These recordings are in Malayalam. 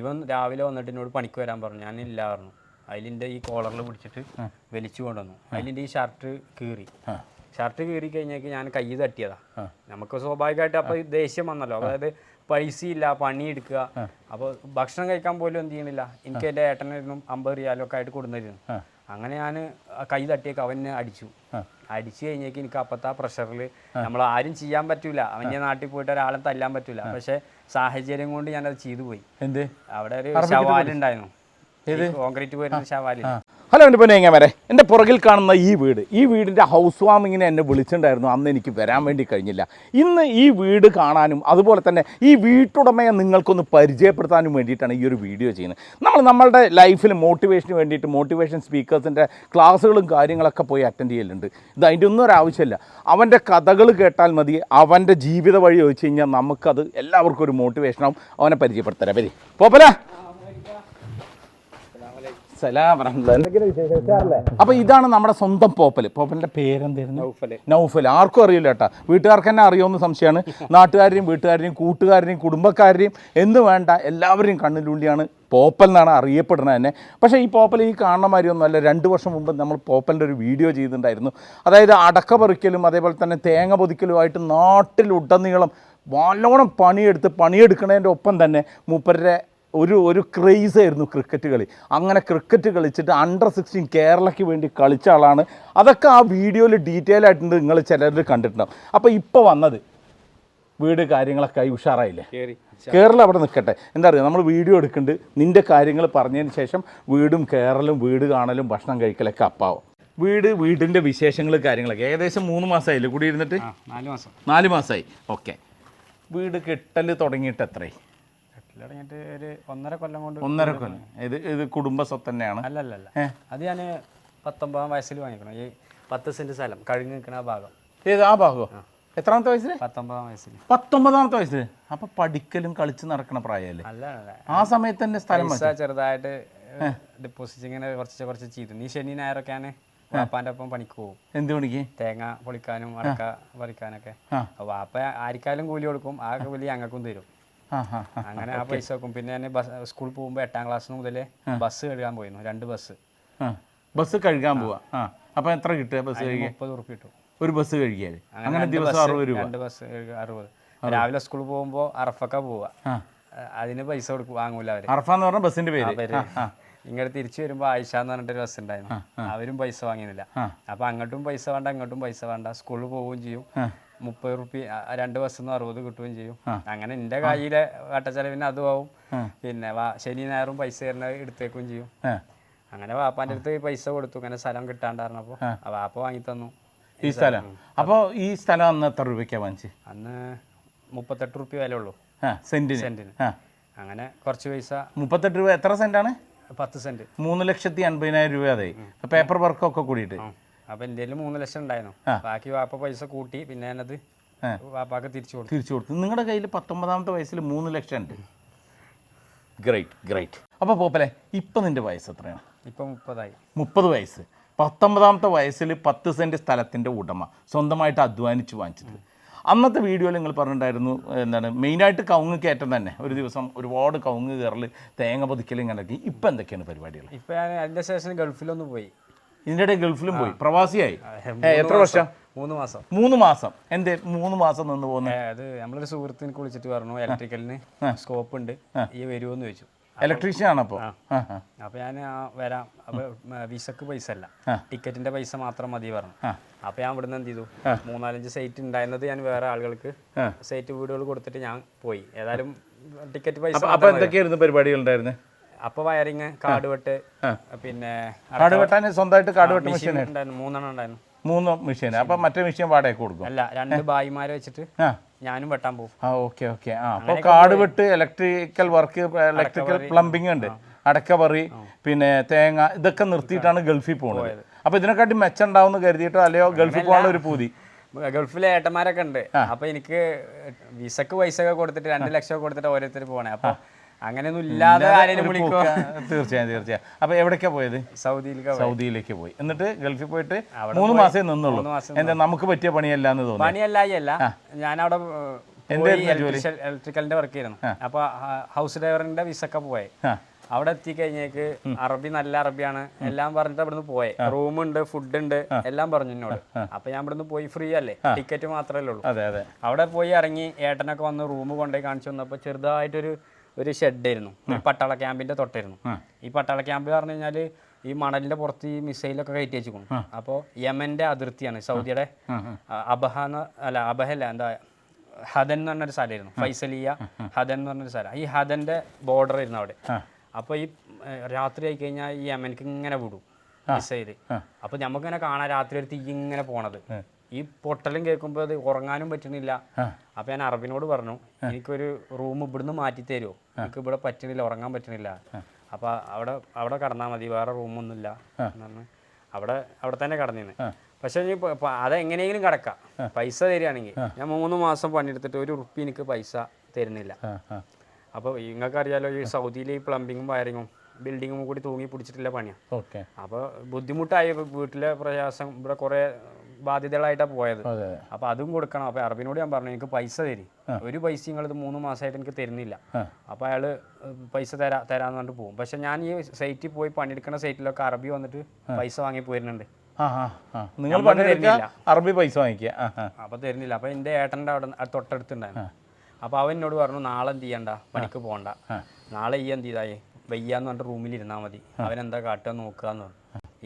ഇവൻ രാവിലെ വന്നിട്ട് എന്നോട് പണിക്ക് വരാൻ പറഞ്ഞു. ഞാൻ ഇല്ല പറഞ്ഞു. അതിലിന്റെ ഈ കോളറിൽ പിടിച്ചിട്ട് വലിച്ചു കൊണ്ടുവന്നു. അതിലിന്റെ ഈ ഷർട്ട് കീറി. ഷർട്ട് കീറി കഴിഞ്ഞേക്ക് ഞാൻ കൈ തട്ടിയതാ. നമുക്ക് സ്വാഭാവികമായിട്ട് അപ്പോൾ ദേഷ്യം വന്നല്ലോ. അതായത് പൈസ ഇല്ല പണിയെടുക്കുക അപ്പോൾ ഭക്ഷണം കഴിക്കാൻ പോലും എന്ത് ചെയ്യണില്ല. എനിക്ക് എന്റെ ഏട്ടനായിരുന്നു അമ്പത് റിയാലോ ഒക്കെ ആയിട്ട് കൊടുന്നിരുന്നു. അങ്ങനെ ഞാൻ കൈ തട്ടിയൊക്കെ അവനെ അടിച്ചു. അടിച്ചു കഴിഞ്ഞേക്ക് എനിക്ക് അപ്പത്തെ ആ പ്രഷറിൽ നമ്മൾ ആരും ചെയ്യാൻ പറ്റൂല. അവന്റെ നാട്ടിൽ പോയിട്ട് ഒരാളെ തല്ലാൻ പറ്റൂല. പക്ഷെ സാഹചര്യം കൊണ്ട് ഞാനത് ചെയ്തു പോയി എന്ത്? അവിടെ ഒരു ശവാലുണ്ടായിരുന്നു കോൺക്രീറ്റ് പോയിരുന്ന ശവാൽ. ഹലോ എന്റെ പിന്നെ എങ്ങനെ വരെ എന്റെ പുറകിൽ കാണുന്ന ഈ വീട് ഈ വീടിന്റെ ഹൗസ് വാമിങ്ങിനെ എന്നെ വിളിച്ചിട്ടുണ്ടായിരുന്നു. അന്ന് എനിക്ക് വരാൻ വേണ്ടി കഴിഞ്ഞില്ല. ഇന്ന് ഈ വീട് കാണാനും അതുപോലെ തന്നെ ഈ വീട്ടുടമയെ നിങ്ങൾക്കൊന്ന് പരിചയപ്പെടുത്താനും വേണ്ടിയിട്ടാണ് ഈ ഒരു വീഡിയോ ചെയ്യുന്നത്. നമ്മൾ നമ്മളുടെ ലൈഫിൽ മോട്ടിവേഷന് വേണ്ടിയിട്ട് മോട്ടിവേഷൻ സ്പീക്കേഴ്സിന്റെ ക്ലാസ്സുകളും കാര്യങ്ങളൊക്കെ പോയി അറ്റൻഡ് ചെയ്യലുണ്ട്. ഇത് അതിന്റെ ഒന്നും ഒരു ആവശ്യമില്ല. അവന്റെ കഥകൾ കേട്ടാൽ മതി. അവന്റെ ജീവിത വഴി ചോദിച്ചു കഴിഞ്ഞാൽ നമുക്കത് എല്ലാവർക്കും ഒരു മോട്ടിവേഷനാവും അവനെ പരിചയപ്പെടുത്തരാം. വരി. പോപ്പല. അപ്പൊ ഇതാണ് നമ്മുടെ സ്വന്തം പോപ്പൽ പോപ്പലിന്റെ പേരെന്തായിരുന്നു. നൗഫൽ. ആർക്കും അറിയില്ല കേട്ടാ. വീട്ടുകാർക്ക് തന്നെ അറിയാവുന്ന സംശയമാണ്. നാട്ടുകാരെയും വീട്ടുകാരെയും കൂട്ടുകാരെയും കുടുംബക്കാരെയും എന്ന് വേണ്ട എല്ലാവരെയും കണ്ണിലുള്ളിയാണ് പോപ്പൽ എന്നാണ് അറിയപ്പെടുന്നത് തന്നെ. പക്ഷേ ഈ പോപ്പൽ ഈ കാണുന്ന മാതിരിയൊന്നുമല്ല രണ്ട് വർഷം മുമ്പ് നമ്മൾ പോപ്പലിന്റെ ഒരു വീഡിയോ ചെയ്തിട്ടുണ്ടായിരുന്നു. അതായത് അടക്ക പറിക്കലും അതേപോലെ തന്നെ തേങ്ങ പൊതിക്കലുമായിട്ട് നാട്ടിലുടനീളം നല്ലോണം പണിയെടുത്ത് പണിയെടുക്കുന്നതിന്റെ ഒപ്പം തന്നെ മൂപ്പരുടെ ഒരു ഒരു ക്രേസ് ആയിരുന്നു ക്രിക്കറ്റ് കളി. അങ്ങനെ ക്രിക്കറ്റ് കളിച്ചിട്ട് അണ്ടർ സിക്സ്റ്റീൻ കേരളയ്ക്ക് വേണ്ടി കളിച്ച ആളാണ്. അതൊക്കെ ആ വീഡിയോയിൽ ഡീറ്റെയിൽ ആയിട്ടുണ്ട് നിങ്ങൾ ചിലർ കണ്ടിട്ടുണ്ടാവും. അപ്പോൾ ഇപ്പോൾ വന്നത് വീട് കാര്യങ്ങളൊക്കെ ആയി ഉഷാറായില്ലേ? കേരളം അവിടെ നിൽക്കട്ടെ എന്താ പറയുക നമ്മൾ വീഡിയോ എടുക്കുന്നുണ്ട് നിന്റെ കാര്യങ്ങൾ പറഞ്ഞതിന് ശേഷം വീടും കേരളും വീട് കാണലും ഭക്ഷണം കഴിക്കലൊക്കെ അപ്പാവും. വീട് വീടിന്റെ വിശേഷങ്ങൾ കാര്യങ്ങളൊക്കെ ഏകദേശം മൂന്ന് മാസമായില്ലേ കൂടി ഇരുന്നിട്ട് നാല് മാസം. നാല് മാസമായി ഓക്കെ വീട് കെട്ടൽ തുടങ്ങിയിട്ട് എത്രയായി? ഒരു ഒന്നര കൊല്ലം കൊണ്ട് ഒന്നര കൊല്ലം. ഇത് ഇത് കുടുംബ സ്വത്ത് തന്നെയാണ് അല്ലല്ല അല്ല അല്ല അത് ഞാൻ പത്തൊമ്പതാം വയസ്സിൽ വാങ്ങിക്കണം. ഈ പത്ത് സെന്റ് സ്ഥലം കഴിഞ്ഞ് നിൽക്കുന്ന ആ ഭാഗം. ഏത് ആ ഭാഗമോ എത്രാമത്തെ വയസ്സിൽ പത്തൊമ്പതാം വയസ്സിൽ പത്തൊമ്പതാമത്തെ വയസ്സിൽ അപ്പൊ പഠിക്കലും കളിച്ച് നടക്കണ പ്രായമല്ലേ അല്ല ആ സമയത്ത് തന്നെ സ്ഥലം ചെറുതായിട്ട് ഡെപ്പോസിറ്റ് ഇങ്ങനെ കുറച്ച് കുറച്ച് ചെയ്തു. നീ ശനി ഞായറൊക്കെയാണ് വാപ്പാന്റെ ഒപ്പം പണിക്ക് പോകും. എന്ത് പണിക്ക്? തേങ്ങ പൊളിക്കാനും അടക്ക പറിക്കാനൊക്കെ. വാപ്പ ആർക്കാലും കൂലി കൊടുക്കും. ആ കൂലി ഞങ്ങൾക്കും തരും. അങ്ങനെ ആ പൈസ വെക്കും. പിന്നെ ഞാൻ ബസ് സ്കൂളിൽ പോകുമ്പോൾ എട്ടാം ക്ലാസ് മുതൽ ബസ് കഴുകാൻ പോയിരുന്നു. രണ്ട് ബസ്. ബസ് കഴുകാൻ പോവാ. അപ്പൊ എത്ര കിട്ടുക ബസ് മുപ്പത് ഉറുപ്പ് കിട്ടും. ഒരു ബസ് കഴുകിയാൽ അങ്ങനെ ദിവസം അറുപത് രൂപ. രണ്ട് ബസ് അറുപത്. രാവിലെ സ്കൂളിൽ പോകുമ്പോൾ അറഫക്ക പോവാ. അതിന് പൈസ കൊടുക്കും വാങ്ങൂല അവർ. അർഫ എന്ന് പറഞ്ഞ ബസ്സിന്റെ പേര്. ഇങ്ങോട്ട് തിരിച്ചു വരുമ്പോൾ ആയിഷ എന്ന് പറഞ്ഞിട്ടൊരു ബസ് ഉണ്ടായിരുന്നു. അവരും പൈസ വാങ്ങിയില്ല ആ. അപ്പൊ അങ്ങോട്ടും പൈസ വേണ്ട ഇങ്ങോട്ടും പൈസ വേണ്ട. സ്കൂളിൽ പോവുകയും ചെയ്യും. മുപ്പത് റുപ്യ രണ്ട് ബസ് നിന്ന് അറുപത് കിട്ടുകയും ചെയ്യും. അങ്ങനെ എന്റെ കയ്യിലെ വട്ടച്ചെലവിന് അതും ആവും. പിന്നെ ശനി ഞായറും പൈസ തരുന്ന എടുത്തേക്കും ചെയ്യും. അങ്ങനെ വാപ്പാന്റെ അടുത്ത് പൈസ കൊടുത്തു. ഇങ്ങനെ സ്ഥലം കിട്ടാണ്ടായിരുന്നപ്പോ വാപ്പ വാങ്ങി തന്നു. ഈ സ്ഥലം. അപ്പോൾ ഈ സ്ഥലം അന്ന് എത്ര രൂപയ്ക്കാണ് വാങ്ങിച്ച്? അന്ന് മുപ്പത്തെട്ട് റുപ്യ വില ഉള്ളൂ. സെന്റിന്. സെന്റിന്. അങ്ങനെ കുറച്ച് പൈസ. മുപ്പത്തെട്ട് രൂപ എത്ര സെന്റാണ്? പത്ത് സെന്റ്. മൂന്ന് ലക്ഷത്തി അൻപതിനായിരം രൂപ അതായി പേപ്പർ വർക്കൊക്കെ കൂടിയിട്ട്. അപ്പൊ എന്റെ മൂന്ന് ലക്ഷം ഉണ്ടായിരുന്നു. ബാക്കി വാപ്പ പൈസ കൂട്ടി പിന്നെ ഞാനത്. വാപ്പാക്ക് തിരിച്ചു കൊടുത്തു. തിരിച്ചു കൊടുത്തു. നിങ്ങളുടെ കയ്യിൽ പത്തൊമ്പതാമത്തെ വയസ്സിൽ മൂന്ന് ലക്ഷം ഉണ്ട്. ഗ്രേറ്റ് ഗ്രേറ്റ് അപ്പോൾ പോപ്പലെ ഇപ്പം നിന്റെ വയസ്സ് എത്രയാണ്? ഇപ്പൊ മുപ്പതായി. മുപ്പത് വയസ്സ്. പത്തൊമ്പതാമത്തെ വയസ്സിൽ പത്ത് സെന്റ് സ്ഥലത്തിന്റെ ഉടമ. സ്വന്തമായിട്ട് അധ്വാനിച്ച് വാങ്ങിച്ചത്. അന്നത്തെ വീഡിയോയിൽ നിങ്ങൾ പറഞ്ഞിട്ടുണ്ടായിരുന്നു എന്താണ് മെയിനായിട്ട് കവുങ്ങ് കയറ്റം തന്നെ. ഒരു ദിവസം ഒരുപാട് കവുങ്ങ് കയറൽ തേങ്ങ പൊതിക്കൽ ഇങ്ങനെയൊക്കെ ഇപ്പം എന്തൊക്കെയാണ് പരിപാടികൾ ഇപ്പം ഞാൻ അതിന്റെ ശേഷം ഗൾഫിലൊന്ന് പോയി. ഇതിന്റെ ഇടയിൽ ഗൾഫിലും പോയി. പ്രവാസിയായി. എത്ര വർഷം? മൂന്ന് മാസം. മൂന്ന് മാസം. എന്റെ മൂന്ന് മാസം നിന്ന് പോകുന്നത് അത് നമ്മളൊരു സുഹൃത്തിനെ കുളിച്ചിട്ട് പറഞ്ഞു ഇലക്ട്രിക്കലിന് സ്കോപ്പ് ഉണ്ട്. ഈ വരുമോന്ന് ചോദിച്ചു. ഇലക്ട്രീഷ്യൻ ആണ് അപ്പോൾ അപ്പോൾ അപ്പൊ ഞാൻ വരാം. വിസക്ക് പൈസ അല്ല. ടിക്കറ്റിന്റെ പൈസ മാത്രം മതി പറഞ്ഞു. അപ്പൊ ഞാൻ ഇവിടുന്ന് എന്ത് ചെയ്തു? മൂന്നാലഞ്ച് സൈറ്റ് ഉണ്ടായിരുന്നത് ഞാൻ വേറെ ആളുകൾക്ക് സൈറ്റ് വീടുകൾ കൊടുത്തിട്ട് ഞാൻ പോയി. ഏതായാലും ടിക്കറ്റ് പൈസ അപ്പോൾ എന്തൊക്കെയായിരുന്നു പരിപാടികൾ ഉണ്ടായിരുന്നത് അപ്പൊ വയറിങ് കാട് വെട്ട് പിന്നെ കാട് വെട്ടാൻ സ്വന്തമായിട്ട് കാട് വെട്ട് മെഷീൻ ഉണ്ടായിരുന്നു മൂന്നെണ്ണം ഉണ്ടായിരുന്നു. മൂന്ന് മെഷീൻ. അപ്പൊ മറ്റേ മെഷീൻ വാടകയ്ക്ക് കൊടുക്കും. അല്ല രണ്ട് ബായിമാരെ വെച്ചിട്ട് ഞാനും വെട്ടാൻ പോകും. ആ ഓക്കെ ഓക്കെ. ആ അപ്പോൾ കാട് വെട്ട് ഇലക്ട്രിക്കൽ വർക്ക് ഇലക്ട്രിക്കൽ പ്ലംബിംഗ് ഉണ്ട്. അടക്കപറി പിന്നെ തേങ്ങ ഇതൊക്കെ നിർത്തിയിട്ടാണ് ഗൾഫിൽ പോകുന്നത് അപ്പൊ ഇതിനെക്കാട്ടി മെച്ചം ഉണ്ടാവുമെന്ന് കരുതിയിട്ടോ അല്ലയോ ഗൾഫിൽ പോകാനുള്ള ഒരു പൂതി? ഗൾഫിലെ ഏട്ടന്മാരൊക്കെ ഉണ്ട്. അപ്പൊ എനിക്ക് വിസക്ക് പൈസ ഒക്കെ കൊടുത്തിട്ട് രണ്ട് ലക്ഷം കൊടുത്തിട്ട് ഓരോരുത്തർ പോണേ. അപ്പൊ അങ്ങനെയൊന്നും ഇല്ലാതെ ആരെയും വിളിക്കുക തീർച്ചയായും തീർച്ചയായും. അപ്പോൾ എവിടേക്കാ പോയത്? സൗദിയിലേക്ക് സൗദിയിലേക്ക് പോയി. എന്നിട്ട് ഗൾഫിൽ പോയിട്ട് മൂന്ന് മാസമേ നിന്നുള്ളൂ. എന്താ നമുക്ക് പറ്റിയ പണിയല്ല എന്ന് തോന്നുന്നു? പണിയല്ല ഞാൻ അവിടെ ഇലക്ട്രിക്കലിന്റെ വർക്ക് ചെയ്യുന്നു അപ്പൊ ഹൗസ് ഡ്രൈവറിന്റെ വിസൊക്കെ പോയെ. അവിടെ എത്തി എത്തിക്കഴിഞ്ഞേക്ക് അറബി നല്ല അറബിയാണ്. എല്ലാം പറഞ്ഞിട്ട് അവിടുന്ന് പോയെ. ഉണ്ട്, ഫുഡ് ഉണ്ട് എല്ലാം പറഞ്ഞു എന്നോട്. അപ്പൊ ഞാൻ ഇവിടുന്ന് പോയി ഫ്രീ അല്ലേ? ടിക്കറ്റ് മാത്രമല്ലേ ഉള്ളൂ. അവിടെ പോയി ഇറങ്ങി ഏട്ടനൊക്കെ വന്ന് റൂം കൊണ്ടുപോയി കാണിച്ചു വന്നപ്പോ ചെറുതായിട്ടൊരു ഒരു ഷെഡായിരുന്നു ഒരു പട്ടാള ക്യാമ്പിന്റെ തൊട്ടായിരുന്നു. ഈ പട്ടാള ക്യാമ്പ് പറഞ്ഞു കഴിഞ്ഞാൽ ഈ മണലിന്റെ പുറത്ത് ഈ മിസൈലൊക്കെ കയറ്റി വെച്ചിരിക്കുന്നു. അപ്പോൾ യമന്റെ അതിർത്തിയാണ് സൗദിയുടെ അബഹ എന്ന് അല്ല അബഹല്ല എന്താ ഹദൻ എന്ന് പറഞ്ഞൊരു സ്ഥലമായിരുന്നു. ഫൈസലിയ ഹദൻ എന്ന് പറഞ്ഞൊരു സ്ഥലം. ഈ ഹദന്റെ ബോർഡർ ആയിരുന്നു അവിടെ. അപ്പോൾ ഈ രാത്രി ആയി കഴിഞ്ഞാൽ ഈ യമൻക്ക് ഇങ്ങനെ വിടും മിസൈൽ അപ്പോൾ നമുക്കിങ്ങനെ കാണാം രാത്രി ഒരു തീ ഇങ്ങനെ പോണത്. ഈ പൊട്ടലും കേൾക്കുമ്പോൾ അത് ഉറങ്ങാനും പറ്റുന്നില്ല. അപ്പോൾ ഞാൻ അറബിനോട് പറഞ്ഞു എനിക്കൊരു റൂം ഇവിടുന്ന് മാറ്റി തരുമോ എനിക്ക് ഇവിടെ പറ്റണില്ല ഉറങ്ങാൻ പറ്റണില്ല. അപ്പോൾ അവിടെ അവിടെ കടന്നാൽ മതി വേറെ റൂമൊന്നുമില്ല അവിടെ അവിടെ തന്നെ കടന്നിന്ന്. പക്ഷെ അതെങ്ങനെയെങ്കിലും കിടക്കാം. പൈസ തരികയാണെങ്കിൽ ഞാൻ മൂന്ന് മാസം പണിയെടുത്തിട്ട് ഒരു ഉറുപ്പി എനിക്ക് പൈസ തരുന്നില്ല. അപ്പൊ അപ്പോൾ നിങ്ങൾക്ക് അറിയാലോ ഈ സൗദിയിലെ ഈ പ്ലംബിങ്ങും വയറിങ്ങും ബിൽഡിങ്ങും കൂടി തൂങ്ങി പിടിച്ചിട്ടില്ല പണിയാണ് അപ്പൊ അപ്പോൾ ബുദ്ധിമുട്ടായി വീട്ടിലെ പ്രയാസം ഇവിടെ കുറേ ബാധ്യതകളായിട്ടാണ് പോയത്. അപ്പോൾ അതും കൊടുക്കണം. അപ്പോൾ അറബിനോട് ഞാൻ പറഞ്ഞു എനിക്ക് പൈസ തരി. ഒരു പൈസ നിങ്ങളിത് മൂന്ന് മാസമായിട്ട് എനിക്ക് തരുന്നില്ല. അപ്പോൾ അയാൾ പൈസ തരാ തരാന്ന് പറഞ്ഞിട്ട് പോകും. പക്ഷെ ഞാൻ ഈ സൈറ്റിൽ പോയി പണിയെടുക്കുന്ന സൈറ്റിലൊക്കെ അറബി വന്നിട്ട് പൈസ വാങ്ങി പോയിരുന്നുണ്ട് നിങ്ങൾ അറബി പൈസ വാങ്ങിക്കുക അപ്പോൾ തരുന്നില്ല. അപ്പോൾ എന്റെ ഏട്ടന്റെ അവിടെ തൊട്ടടുത്തുണ്ടായിരുന്നു. അപ്പോൾ അവൻ എന്നോട് പറഞ്ഞു നാളെ എന്ത് ചെയ്യണ്ട? പണിക്ക് പോകണ്ട. നാളെ ഈ എന്ത് ചെയ്തായി? വയ്യാന്ന് പറഞ്ഞിട്ട് റൂമിൽ ഇരുന്നാൽ മതി. അവൻ എന്താ കാട്ടുക നോക്കുക എന്ന് പറഞ്ഞു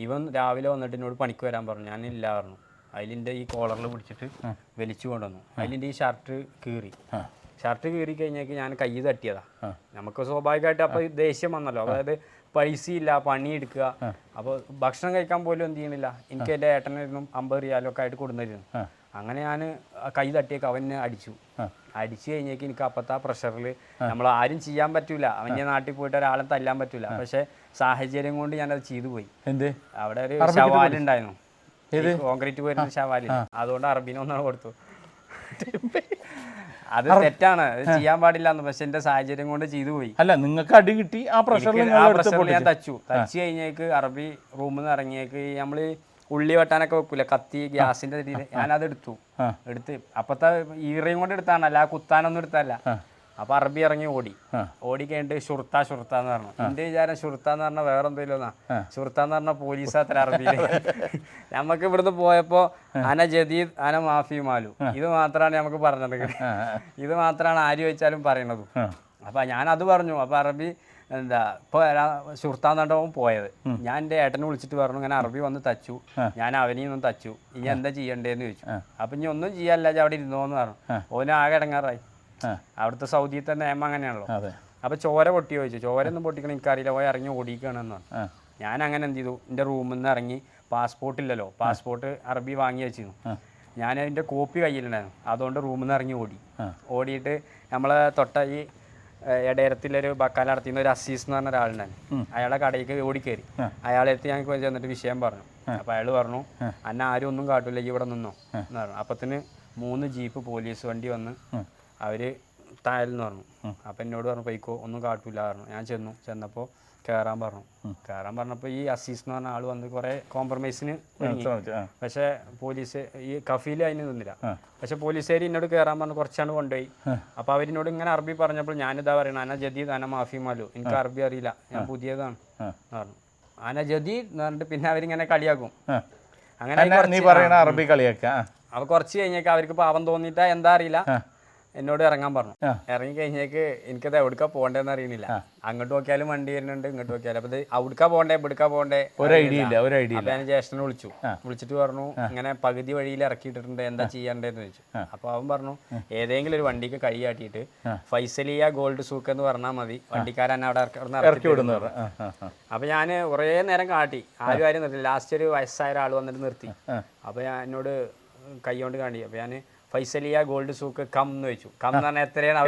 ഇവൻ രാവിലെ വന്നിട്ട് എന്നോട് പണിക്ക് വരാൻ പറഞ്ഞു. ഞാനില്ല പറഞ്ഞു. അതിലിന്റെ ഈ കോളറിൽ പിടിച്ചിട്ട് വലിച്ചു കൊണ്ടുവന്നു. അതിലിന്റെ ഈ ഷർട്ട് കീറി. ഷർട്ട് കീറി കഴിഞ്ഞേക്ക് ഞാൻ കൈ തട്ടിയതാ. നമുക്ക് സ്വാഭാവികമായിട്ട് അപ്പോൾ ദേഷ്യം വന്നല്ലോ. അതായത് പൈസയില്ല പണിയെടുക്കുക അപ്പോൾ ഭക്ഷണം കഴിക്കാൻ പോലും എന്ത് ചെയ്യുന്നില്ല. എനിക്ക് എന്റെ ഏട്ടനായിരുന്നു അമ്പത് റിയാലും ഒക്കെ ആയിട്ട് കൊടുന്നിരുന്നു. അങ്ങനെ ഞാൻ കൈ തട്ടിയൊക്കെ അവനെ അടിച്ചു. അടിച്ചു കഴിഞ്ഞേക്ക് എനിക്ക് അപ്പത്തെ ആ. പ്രഷറിൽ നമ്മൾ ആരും ചെയ്യാൻ പറ്റൂല. അവന്റെ നാട്ടിൽ പോയിട്ട് ഒരാളെ തല്ലാൻ പറ്റൂല. പക്ഷെ സാഹചര്യം കൊണ്ട് ഞാനത് ചെയ്തു പോയി. എന്ത്? അവിടെ ഒരു ശവാലുണ്ടായിരുന്നു. കോൺക്രീറ്റ് പോയിരുന്ന ശവാലി അതുകൊണ്ട് അറബിനൊന്നാണ് ഒന്നാണ് കൊടുത്തു. അത് തെറ്റാണ്. ചെയ്യാൻ പാടില്ല എന്ന്. പക്ഷെ എന്റെ സാഹചര്യം കൊണ്ട് ചെയ്തു പോയി. അല്ല നിങ്ങൾക്ക് അടി കിട്ടി ആ പ്രഷറിൽ ആ ഞാൻ തച്ചു. തച്ചു കഴിഞ്ഞേക്ക് അറബി റൂമിൽ നിന്ന് ഇറങ്ങിയേക്ക് നമ്മൾ ഉള്ളി വെട്ടാനൊക്കെ വെക്കൂല? കത്തി ഗ്യാസിന്റെ ഞാൻ ഞാനത് എടുത്തു. എടുത്ത്. അപ്പത്തെ ഈറയും കൊണ്ട് എടുത്താണ് അല്ല കുത്താനൊന്നും എടുത്തല്ല അപ്പൊ അറബി ഇറങ്ങി ഓടി. ഓടി കഴിഞ്ഞിട്ട് ഷുർത്താ ഷുർത്ത എന്ന് പറഞ്ഞു എന്റെ വിചാരം ഷുർത്ത എന്ന് പറഞ്ഞാൽ വേറെ എന്തെങ്കിലും ഷുർത്ത എന്ന് പറഞ്ഞ പോലീസ് അത്ര അറബി നമുക്ക് ഇവിടുന്ന് പോയപ്പോ അന ജദീദ് അന മാഫി മാലു. ഇത് മാത്രമാണ് നമുക്ക് പറഞ്ഞത്. ഇത് മാത്രമാണ് ആര് ചോദിച്ചാലും പറയണത്. അപ്പൊ ഞാൻ അത് പറഞ്ഞു. അപ്പൊ അറബി എന്താ ഇപ്പൊ സുഹൃത്താന്നാണ്ടാവും പോയത്. ഞാൻ എന്റെ ഏട്ടനെ വിളിച്ചിട്ട് പറഞ്ഞു ഇങ്ങനെ അറബി വന്ന് തച്ചു. ഞാൻ അവനെയും ഒന്ന് തച്ചു. ഇനി എന്താ ചെയ്യണ്ടേന്ന് ചോദിച്ചു. അപ്പൊ ഇനി ഒന്നും ചെയ്യാല്ല അവിടെ ഇരുന്നോന്ന് പറഞ്ഞു. ഓന് ആകെ ഇടങ്ങാറായി. അവിടുത്തെ സൗദിയത്തെ നിയമം അങ്ങനെയാണല്ലോ. അപ്പൊ ചോര പൊട്ടി ചോദിച്ചു. ചോര ഒന്നും പൊട്ടിക്കണം എനിക്കറിയില്ല. പോയി ഇറങ്ങി പറഞ്ഞു. ഞാൻ അങ്ങനെ എന്ത് ചെയ്തു? എന്റെ റൂമിൽ നിന്ന് ഇറങ്ങി പാസ്പോർട്ട് ഇല്ലല്ലോ. പാസ്പോർട്ട് അറബി വാങ്ങി വെച്ചിരുന്നു. ഞാൻ അതിന്റെ കോപ്പി കയ്യിലുണ്ടായിരുന്നു. അതുകൊണ്ട് റൂമിൽ നിന്ന് ഇറങ്ങി ഓടി. ഓടിയിട്ട് നമ്മളെ തൊട്ട ഈ ഇടയരത്തിലൊരു ബക്കാല നടത്തിയിരുന്ന ഒരു അസീസ് എന്ന് പറഞ്ഞ ഒരാളുണ്ടായിരുന്നു. അയാളെ കടയിലേക്ക് ഓടി കയറി അയാളെ അടുത്ത് ഞങ്ങൾക്ക് ചെന്നിട്ട് വിഷയം പറഞ്ഞു. അപ്പോൾ അയാൾ പറഞ്ഞു അന്നെ ആരും ഒന്നും കാട്ടൂല ഇവിടെ നിന്നോ. എന്ന് പറഞ്ഞു. അപ്പത്തിന് മൂന്ന് ജീപ്പ് പോലീസ് വണ്ടി വന്ന് അവർ താഴെന്ന് പറഞ്ഞു. അപ്പം എന്നോട് പറഞ്ഞു പൈക്കോ ഒന്നും കാട്ടൂല പറഞ്ഞു. ഞാൻ ചെന്നു. ചെന്നപ്പോൾ കയറാൻ പറഞ്ഞു. കയറാൻ പറഞ്ഞപ്പോൾ ഈ അസീസ് എന്ന് പറഞ്ഞ ആൾ വന്ന് കുറേ കോംപ്രമൈസിന് പക്ഷെ പോലീസ് ഈ കഫീൽ അതിന് നിന്നില്ല. പക്ഷെ പോലീസുകാർ എന്നോട് കയറാൻ പറഞ്ഞു കുറച്ചാണ് കൊണ്ടുപോയി അപ്പോൾ അവരിനോട് ഇങ്ങനെ അറബി പറഞ്ഞപ്പോൾ ഞാനിതാ പറയണ അന ജദീദ് അന മാഫി മാലു. എനിക്ക് അറബി അറിയില്ല. ഞാൻ പുതിയതാണ്. പറഞ്ഞു. അന ജദീദ് എന്ന് പറഞ്ഞിട്ട് പിന്നെ അവരിങ്ങനെ കളിയാക്കും. അങ്ങനെ നീ പറയണ അറബി കളിയാക്ക ആ. അപ്പൊ കുറച്ച് കഴിഞ്ഞേക്കാം അവർക്ക് പാവം തോന്നിയിട്ടാ എന്താ അറിയില്ല. എന്നോട് ഇറങ്ങാൻ പറഞ്ഞു. ഇറങ്ങി കഴിഞ്ഞേക്ക് എനിക്കത് എവിടുക്കാ പോകണ്ടെന്ന് അറിയണില്ല. അങ്ങോട്ട് നോക്കിയാലും വണ്ടി വരുന്നുണ്ട് ഇങ്ങോട്ട് നോക്കിയാലും. അപ്പൊ ഇത് പോകണ്ടേ പോണ്ടേ പോകണ്ടേ? ഒരു ഐഡിയ ഇല്ല ഒരു ഐഡിയ ഞാൻ ജ്യേഷ്ഠനെ വിളിച്ചു. വിളിച്ചിട്ട് പറഞ്ഞു ഇങ്ങനെ പകുതി വഴിയിൽ ഇറക്കിയിട്ടുണ്ട് എന്താ ചെയ്യണ്ടേന്ന് ചോദിച്ചു. അപ്പൊ അവൻ പറഞ്ഞു ഏതെങ്കിലും ഒരു വണ്ടിക്ക് കൈ കാട്ടിയിട്ട് ഫൈസലിയ ഗോൾഡ് സൂക്ക് എന്ന് പറഞ്ഞാൽ മതി. വണ്ടിക്കാരൻ അവിടെ ഇറക്കി- വിടുന്നു അപ്പൊ ഞാൻ കുറേ നേരം കാട്ടി. ആരും ആരും നിർത്തി. ലാസ്റ്റ് ഒരു വയസ്സായ ഒരാൾ വന്നിട്ട് നിർത്തി. അപ്പൊ ഞാൻ എന്നോട് കൈ കൊണ്ട് കാണി അപ്പൊ ഞാൻ ഫൈസലിയ ഗോൾഡ് സൂക്ക് കം എന്ന് വെച്ചു. കം എന്ന് പറഞ്ഞാൽ എത്രയാണ്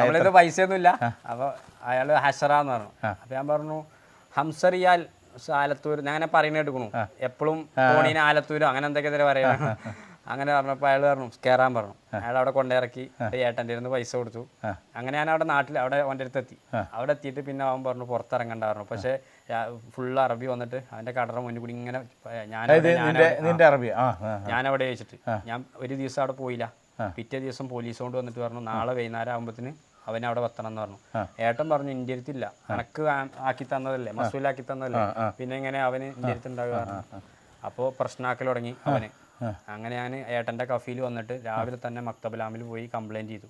നമ്മളിത് പൈസ ഒന്നുമില്ല അപ്പൊ അയാൾ ഹസറ എന്ന് പറഞ്ഞു. അപ്പൊ ഞാൻ പറഞ്ഞു ഹംസറിയാൽ ആലത്തൂർ ഞാൻ അങ്ങനെ പറയുന്ന എടുക്കണു എപ്പോഴും ഫോണിന് ആലത്തൂരും അങ്ങനെ എന്തൊക്കെ ഇതിൽ പറയാ. അങ്ങനെ പറഞ്ഞപ്പോൾ അയാൾ പറഞ്ഞു കയറാൻ പറഞ്ഞു. അയാൾ അവിടെ കൊണ്ടിറക്കി ഏട്ടന്റെ ഇരുന്ന് പൈസ കൊടുത്തു. അങ്ങനെ ഞാൻ അവിടെ നാട്ടിൽ അവിടെ അവന്റെ അടുത്ത് എത്തി അവിടെ എത്തിയിട്ട് പിന്നെ അവൻ പറഞ്ഞു പുറത്തിറങ്ങണ്ട പറഞ്ഞു. പക്ഷേ ഫുള്ള് അറബി വന്നിട്ട് അവന്റെ കടറ മുന്നിൽ കൂടി ഇങ്ങനെ ഞാൻ അറബി. ഞാൻ അവിടെ വെച്ചിട്ട് ഞാൻ ഒരു ദിവസം അവിടെ പോയില്ല. പിറ്റേ ദിവസം പോലീസ് കൊണ്ട് വന്നിട്ട് പറഞ്ഞു നാളെ വൈകുന്നേരം ആകുമ്പത്തിന് അവനെ അവിടെ വെത്തണം എന്ന് പറഞ്ഞു. ഏട്ടൻ പറഞ്ഞു ഇന്ത്യ അടുത്തില്ല അനക്ക് ആക്കി തന്നതല്ലേ? മസൂലാക്കി തന്നതല്ലേ? പിന്നെ എങ്ങനെ അവന് ഇന്ത്യ അടുത്തുണ്ടാകുക അപ്പോൾ പ്രശ്നമാക്കൽ തുടങ്ങി അവന്. അങ്ങനെ ഞാൻ ഏട്ടന്റെ കഫീൽ വന്നിട്ട് രാവിലെ തന്നെ മക്തബലാമിൽ പോയി കംപ്ലൈന്റ് ചെയ്തു.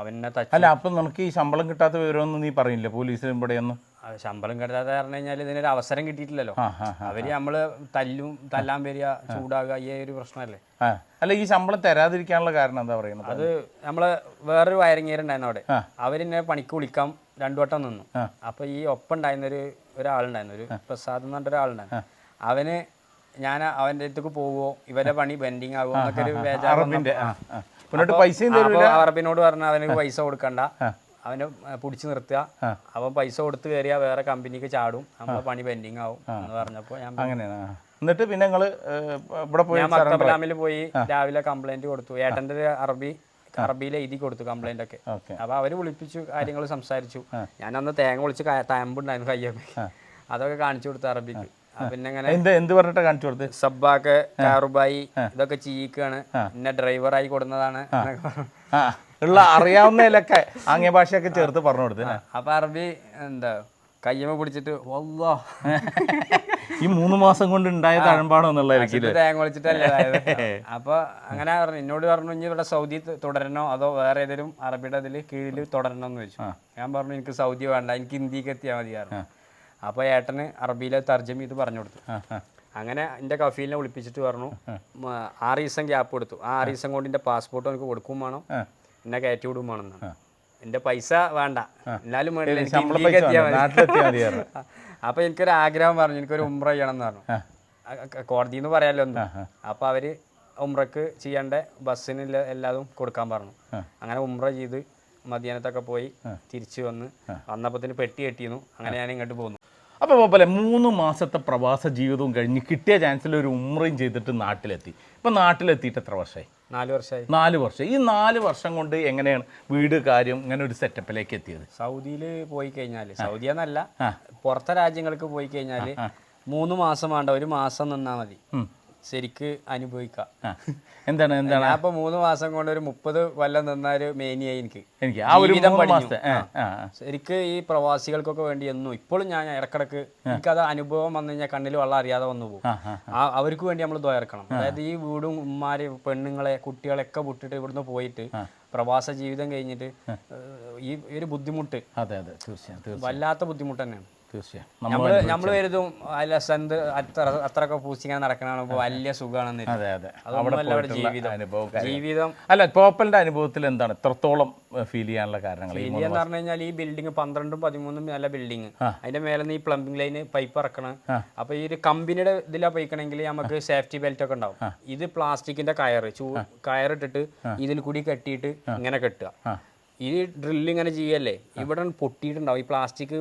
അവനെ തച്ച് അല്ല അപ്പം നമുക്ക് ഈ ശമ്പളം കിട്ടാത്ത വിവരമൊന്നും നീ പറയില്ല? പോലീസിലും ഇവിടെയൊന്നും? ശമ്പളം കിട്ടാതെ പറഞ്ഞു കഴിഞ്ഞാൽ ഇതിനൊരു അവസരം കിട്ടിയിട്ടില്ലല്ലോ. അവർ നമ്മൾ തല്ലും തല്ലാൻ വരിക ചൂടാകുക ഈ ഒരു പ്രശ്നമല്ലേ? അല്ല ഈ ശമ്പളം തരാതിരിക്കാനുള്ള കാരണം എന്താ പറയുന്നത്? അത് നമ്മൾ വേറൊരു വയറിങ്ങേരുണ്ടായിരുന്നു അവിടെ. അവരെന്നെ പണിക്ക് വിളിക്കാം രണ്ടു വട്ടം നിന്നു. അപ്പൊ ഈ ഒപ്പം ഉണ്ടായിരുന്ന ഒരു ഒരാളുണ്ടായിരുന്നു ഒരു പ്രസാദ് എന്ന് പറഞ്ഞ ഒരാളുണ്ടായിരുന്നു അവന് ഞാൻ അവന്റെ അടുത്തേക്ക് പോവോ ഇവരെ പണി ബെൻഡിങ് ആകുമോ എന്നൊക്കെ ഒരു ബേജാറ് അറബിന്റെ ആ ആ. പൈസയും അപ്പൊ തരൂല അറബിനോട് പറഞ്ഞ അവന് പൈസ കൊടുക്കണ്ട. അവനെ പിടിച്ചു നിർത്തുക. അവൻ പൈസ കൊടുത്ത് കയറിയാ വേറെ കമ്പനിക്ക് ചാടും. നമ്മളെ പണി പെൻഡിങ് ആവും എന്ന് പറഞ്ഞപ്പോ ഞാൻ അങ്ങനെയാണ്. എന്നിട്ട് പിന്നെ നിങ്ങൾ ഇവിടെ പോയി ഞാൻ മക്തബലാമിൽ പോയി രാവിലെ കംപ്ലൈന്റ് കൊടുത്തു. ഏട്ടന്റെ അറബി അറബിയിൽ എഴുതി കൊടുത്തു കംപ്ലൈന്റ് ഒക്കെ അപ്പോൾ അപ്പൊ അവർ വിളിപ്പിച്ചു കാര്യങ്ങൾ സംസാരിച്ചു. ഞാൻ അന്ന് തേങ്ങ വിളിച്ച് തയമ്പുണ്ടായിരുന്നു കയ്യമ്മ അതൊക്കെ കാണിച്ചു കൊടുത്തു അറബിക്ക്. പിന്നെ എന്ത് എന്ത് പറഞ്ഞിട്ടാ കാണിച്ചു സബ്ബാക്ക് കാറുബായി ഇതൊക്കെ ചീക്കാണ് എന്നെ ഡ്രൈവറായി കൊടുന്നതാണ് ഉള്ള അറിയാവുന്നതിലൊക്കെ ആംഗ്യ ഭാഷയൊക്കെ ചേർത്ത് പറഞ്ഞു കൊടുത്തു? അപ്പൊ അറബി എന്താ കയ്യമ്മ പിടിച്ചിട്ട് വല്ലാ. ഈ മൂന്ന് മാസം കൊണ്ട് ഉണ്ടായ തഴമ്പാണോ എന്നുള്ളതായിരിക്കും ഇത് തേങ്ങ വിളിച്ചിട്ടല്ലേ അതായത്. അപ്പൊ അങ്ങനെ പറഞ്ഞു എന്നോട് പറഞ്ഞു ഇനി ഇവിടെ സൗദി തുടരണോ? അതോ വേറെ ഏതെങ്കിലും അറബിയുടെ അതിൽ കീഴിൽ തുടരണോ എന്ന് ചോദിച്ചു. ഞാൻ പറഞ്ഞു എനിക്ക് സൗദി വേണ്ട എനിക്ക് ഇന്ത്യയ്ക്ക് എത്തിയാൽ മതി പറഞ്ഞു. അപ്പൊ ഏട്ടന് അറബിയിലെ തർജം ഇത് പറഞ്ഞു കൊടുത്തു. അങ്ങനെ എന്റെ കഫീലിനെ വിളിപ്പിച്ചിട്ട് പറഞ്ഞു ആറ് ദിവസം ഗ്യാപ്പ് കൊടുത്തു ആ ആറ് ദിവസം കൊണ്ട് എന്റെ പാസ്പോർട്ട് എനിക്ക് കൊടുക്കും വേണം. എന്നെ കയറ്റി വിടുമ്പോണെന്ന് എന്റെ പൈസ വേണ്ട. എന്നാലും. അപ്പൊ എനിക്കൊരു ആഗ്രഹം പറഞ്ഞു. എനിക്കൊരു ഉമ്ര ചെയ്യണം എന്ന് പറഞ്ഞു. കോടതി എന്ന്. പറയാലോ ഒന്നും അപ്പൊ അവർ ഉമ്രക്ക് ചെയ്യേണ്ട ബസ്സിന് എല്ലാതും കൊടുക്കാൻ പറഞ്ഞു. അങ്ങനെ ഉമ്ര ചെയ്ത് മധ്യാഹ്നത്തൊക്കെ പോയി തിരിച്ചു വന്ന് വന്നപ്പത്തിന് പെട്ടി കെട്ടിയിരുന്നു അങ്ങനെ ഞാൻ ഇങ്ങോട്ട് പോന്നു. അപ്പോൾ പോലെ മൂന്ന് മാസത്തെ പ്രവാസ ജീവിതവും കഴിഞ്ഞ് കിട്ടിയ ചാൻസിൽ ഒരു ഉമ്രയും ചെയ്തിട്ട് നാട്ടിലെത്തി. ഇപ്പൊ നാട്ടിലെത്തിയിട്ട് എത്ര വർഷമായി നാല് വർഷമായി നാല് വർഷം. ഈ നാല് വർഷം കൊണ്ട് എങ്ങനെയാണ് വീട് കാര്യം ഇങ്ങനെ ഒരു സെറ്റപ്പിലേക്ക് എത്തിയത്? സൗദിയിൽ പോയി കഴിഞ്ഞാൽ സൗദി എന്നല്ല പുറത്തെ രാജ്യങ്ങൾക്ക് പോയി കഴിഞ്ഞാൽ മൂന്ന് മാസം വേണ്ട ഒരു മാസം നിന്നാൽ മതി. ശരിക്ക് അനുഭവിക്കാം. എന്താണ് എന്താണ്? അപ്പൊ മൂന്ന് മാസം കൊണ്ട് ഒരു മുപ്പത് കൊല്ലം നിന്നൊരു മേനിയായി എനിക്ക്. എനിക്ക്. ആ ഒരു. ശരിക്ക് ഈ പ്രവാസികൾക്കൊക്കെ വേണ്ടി എന്നും ഇപ്പോഴും ഞാൻ ഇടക്കിടക്ക് എനിക്കത് അനുഭവം വന്നു കഴിഞ്ഞാൽ കണ്ണിൽ വെള്ളം അറിയാതെ വന്നു പോകും. അവർക്ക് വേണ്ടി നമ്മൾ ദ്വയർക്കണം അതായത് ഈ വീടും ഉമ്മാര് പെണ്ണുങ്ങളെ കുട്ടികളെയൊക്കെ വിട്ടിട്ട് ഇവിടുന്ന് പോയിട്ട് പ്രവാസ ജീവിതം കഴിഞ്ഞിട്ട് ഈ ഒരു ബുദ്ധിമുട്ട് അതെ അതെ. തീർച്ചയായും. വല്ലാത്ത ബുദ്ധിമുട്ട് തന്നെയാണ്. തീർച്ചയായും. നമ്മൾ കരുതും അല്ല സന്ത് അത്ര അത്രയൊക്കെ പൂച്ചിങ്ങനെ നടക്കണ വലിയ സുഖമാണെന്ന്. അതെ അതെ. അവിടെ ജീവിതം. അനുഭവം ജീവിതം അല്ല പോപ്പലിന്റെ അനുഭവത്തിൽ എന്താണ്? എത്രത്തോളം ഫീൽ ചെയ്യാനുള്ള കാരണങ്ങൾ ഈ ചെയ്യാന്ന് പറഞ്ഞു കഴിഞ്ഞാൽ ഈ ബിൽഡിംഗ് പന്ത്രണ്ടും പതിമൂന്നും നല്ല ബിൽഡിംഗ് അതിന്റെ മേലെ ഈ പ്ലംബിംഗ് ലൈന് പൈപ്പ് ഇറക്കണം. അപ്പൊ ഈ ഒരു കമ്പനിയുടെ ഇതിലാ പോയിക്കണമെങ്കിൽ നമുക്ക് സേഫ്റ്റി ബെൽറ്റ് ഒക്കെ ഉണ്ടാവും. ഇത് പ്ലാസ്റ്റിക്കിന്റെ കയറ്. ചൂ കയറിട്ടിട്ട് ഇതിൽ കൂടി കെട്ടിയിട്ട് ഇങ്ങനെ കെട്ടുക. ഈ ഡ്രില്ല് ഇങ്ങനെ ചെയ്യല്ലേ? ഇവിടെ പൊട്ടിയിട്ടുണ്ടാവും. ഈ പ്ലാസ്റ്റിക്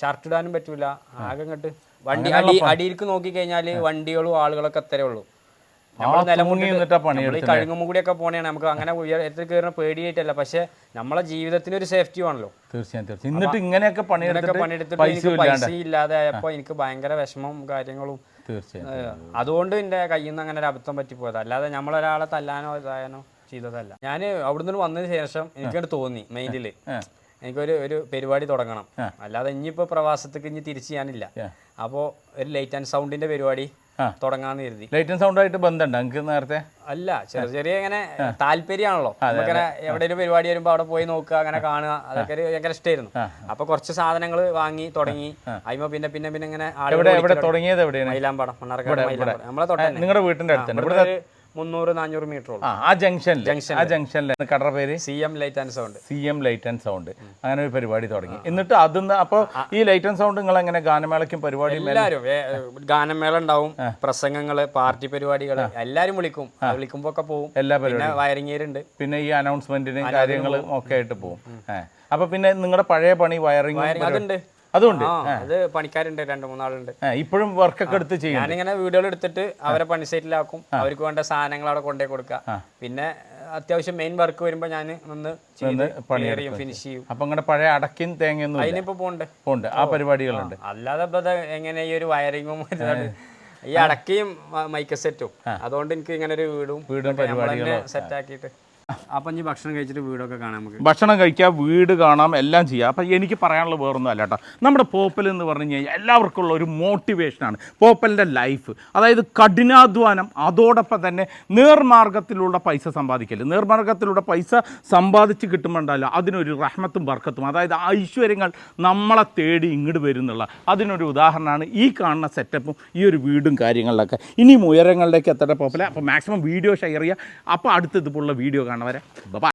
ഷർട്ട് ഇടാനും പറ്റൂല. ആകെ ഇങ്ങോട്ട് വണ്ടി അടി അടിയിലേക്ക് നോക്കി കഴിഞ്ഞാൽ വണ്ടികളും ആളുകളൊക്കെ അത്രേ ഉള്ളൂ. നമ്മൾ തൂങ്ങി നിന്നിട്ടാ പണി നമ്മൾ ഈ കഴുങ്ങും കൂടിയൊക്കെ പോണേണ്. നമുക്ക് അങ്ങനെ ഉയരത്തിൽ കയറുന്ന പേടിയായിട്ടല്ല. പക്ഷെ നമ്മളെ ജീവിതത്തിന് ഒരു സേഫ്റ്റി ആണല്ലോ. തീർച്ചയായും തീർച്ചയായും. എന്നിട്ട് ഇങ്ങനെയൊക്കെ പണിയെടുത്തിട്ട് പൈസ ഇല്ലാതെ ആയപ്പോ എനിക്ക് ഭയങ്കര വിഷമവും കാര്യങ്ങളും തീർച്ചയായും അതുകൊണ്ട് എന്റെ കയ്യിൽ നിന്ന് അങ്ങനെ ഒരു അബദ്ധം പറ്റിപ്പോയത്. അല്ലാതെ നമ്മളൊരാളെ തല്ലാനോ ഇതായാനോ ചെയ്തതല്ല. ഞാൻ അവിടുന്ന് വന്നതിന് ശേഷം എനിക്കത് തോന്നി മൈൻഡിൽ എനിക്കൊരു ഒരു പരിപാടി തുടങ്ങണം. അല്ലാതെ ഇനിയിപ്പോ പ്രവാസത്തേക്ക് ഇനി തിരിച്ചു ചെയ്യാനില്ല അപ്പോൾ ഒരു ലൈറ്റ് ആൻഡ് സൗണ്ടിന്റെ പരിപാടി തുടങ്ങാന്ന് കരുതി. ലൈറ്റും സൗണ്ടായിട്ട് ബന്ധമുണ്ട് നിങ്ങൾക്ക് നേരത്തെ? അല്ല ചെറിയ ചെറിയ ഇങ്ങനെ താല്പര്യമാണല്ലോ. നമുക്കിങ്ങനെ എവിടെയൊരു പരിപാടി വരുമ്പോ അവിടെ പോയി നോക്കുക അങ്ങനെ കാണുക അതൊക്കെ ഒരു ഭയങ്കര ഇഷ്ടമായിരുന്നു അപ്പൊ കുറച്ച് സാധനങ്ങൾ വാങ്ങി തുടങ്ങി. അതിമ പിന്നെ പിന്നെ പിന്നെ ഇങ്ങനെ തുടങ്ങിയത് എവിടെയാണ്? മണ്ണാർക്കാട് മൈലാമ്പാടം നമ്മളെ തൊട്ടേ നിങ്ങളുടെ വീട്ടിന്റെ അടുത്ത് മുന്നൂറ് നാനൂറ് മീറ്റർ ആ ജംഗ്ഷനിൽ ആ ജംഗ്ഷനിൽ കടറ പേര്? C M light and sound. C M light and sound. അങ്ങനെ ഒരു പരിപാടി തുടങ്ങി. എന്നിട്ട് അതിന്ന് അപ്പോൾ ഈ ലൈറ്റ് ആൻഡ് സൗണ്ട് നിങ്ങൾ എങ്ങനെ ഗാനമേളയ്ക്കും പരിപാടി എല്ലാവരും ഗാനമേള ഉണ്ടാവും പ്രസംഗങ്ങൾ പാർട്ടി പരിപാടികൾ എല്ലാരും വിളിക്കും. വിളിക്കുമ്പോ ഒക്കെ പോവും. എല്ലാ പിന്നെ വയറിങ്ങേരുണ്ട്. പിന്നെ ഈ അനൗൺസ്മെന്റിനും കാര്യങ്ങളും ഒക്കെ ആയിട്ട് പോകും അപ്പൊ പിന്നെ നിങ്ങളുടെ പഴയ പണി വയറിംഗ് അതുണ്ട്. അതുണ്ട്. ആ അത് പണിക്കാരുണ്ട് രണ്ട് മൂന്നാളുണ്ട്. ഇപ്പോഴും വർക്കൊക്കെ എടുത്ത് ചെയ്യും ഞാനിങ്ങനെ വീഡിയോകൾ എടുത്തിട്ട് അവരെ പണി സൈറ്റിലാക്കും അവർക്ക് വേണ്ട സാധനങ്ങൾ അവിടെ കൊണ്ടേ കൊടുക്കുക. പിന്നെ അത്യാവശ്യം മെയിൻ വർക്ക് വരുമ്പോ ഞാൻ ഒന്ന് ചെയ്യും ഫിനിഷ് ചെയ്യും. അപ്പൊ നിങ്ങളുടെ പഴയ അടക്കിൻ തേങ്ങയൊന്നും അതിനിപ്പോ പോണ്ട് പോണ്ട് ആ പരിപാടികളുണ്ട്. അല്ലാതെ ഇപ്പൊ എങ്ങനെ ഈ ഒരു വയറിങ്ങും ഈ അടക്കയും മൈക്ക സെറ്റും അതുകൊണ്ട് എനിക്ക് ഇങ്ങനെ ഒരു വീടും വീടും സെറ്റ് ആക്കിയിട്ട് അപ്പൊ ഇനി ഭക്ഷണം കഴിച്ചിട്ട് വീടൊക്കെ കാണാം നമുക്ക്. ഭക്ഷണം കഴിക്കാം വീട് കാണാം എല്ലാം ചെയ്യാം. അപ്പം എനിക്ക് പറയാനുള്ള വേറൊന്നും അല്ല കേട്ടോ. നമ്മുടെ പോപ്പൽ എന്ന് പറഞ്ഞു കഴിഞ്ഞാൽ എല്ലാവർക്കും ഉള്ള ഒരു മോട്ടിവേഷനാണ് പോപ്പലിന്റെ ലൈഫ് അതായത് കഠിനാധ്വാനം. അതോടൊപ്പം തന്നെ നേർമാർഗത്തിലൂടെ പൈസ സമ്പാദിക്കൽ നേർമാർഗത്തിലൂടെ പൈസ സമ്പാദിച്ച് കിട്ടുമ്പോണ്ടല്ലോ അതിനൊരു റഹ്മത്തും ബർക്കത്തും. അതായത് ഐശ്വര്യങ്ങൾ നമ്മളെ തേടി ഇങ്ങോട്ട് വരുന്നുള്ള അതിനൊരു ഉദാഹരണമാണ് ഈ കാണുന്ന സെറ്റപ്പും ഈ ഒരു വീടും കാര്യങ്ങളിലൊക്കെ. ഇനിയും ഉയരങ്ങളിലേക്ക് എത്തട്ടെ പോപ്പല. അപ്പോൾ മാക്സിമം വീഡിയോ ഷെയർ ചെയ്യുക അപ്പോൾ അടുത്ത ഇതുപോലുള്ള വീഡിയോ കാണുന്നവരെ ബൈ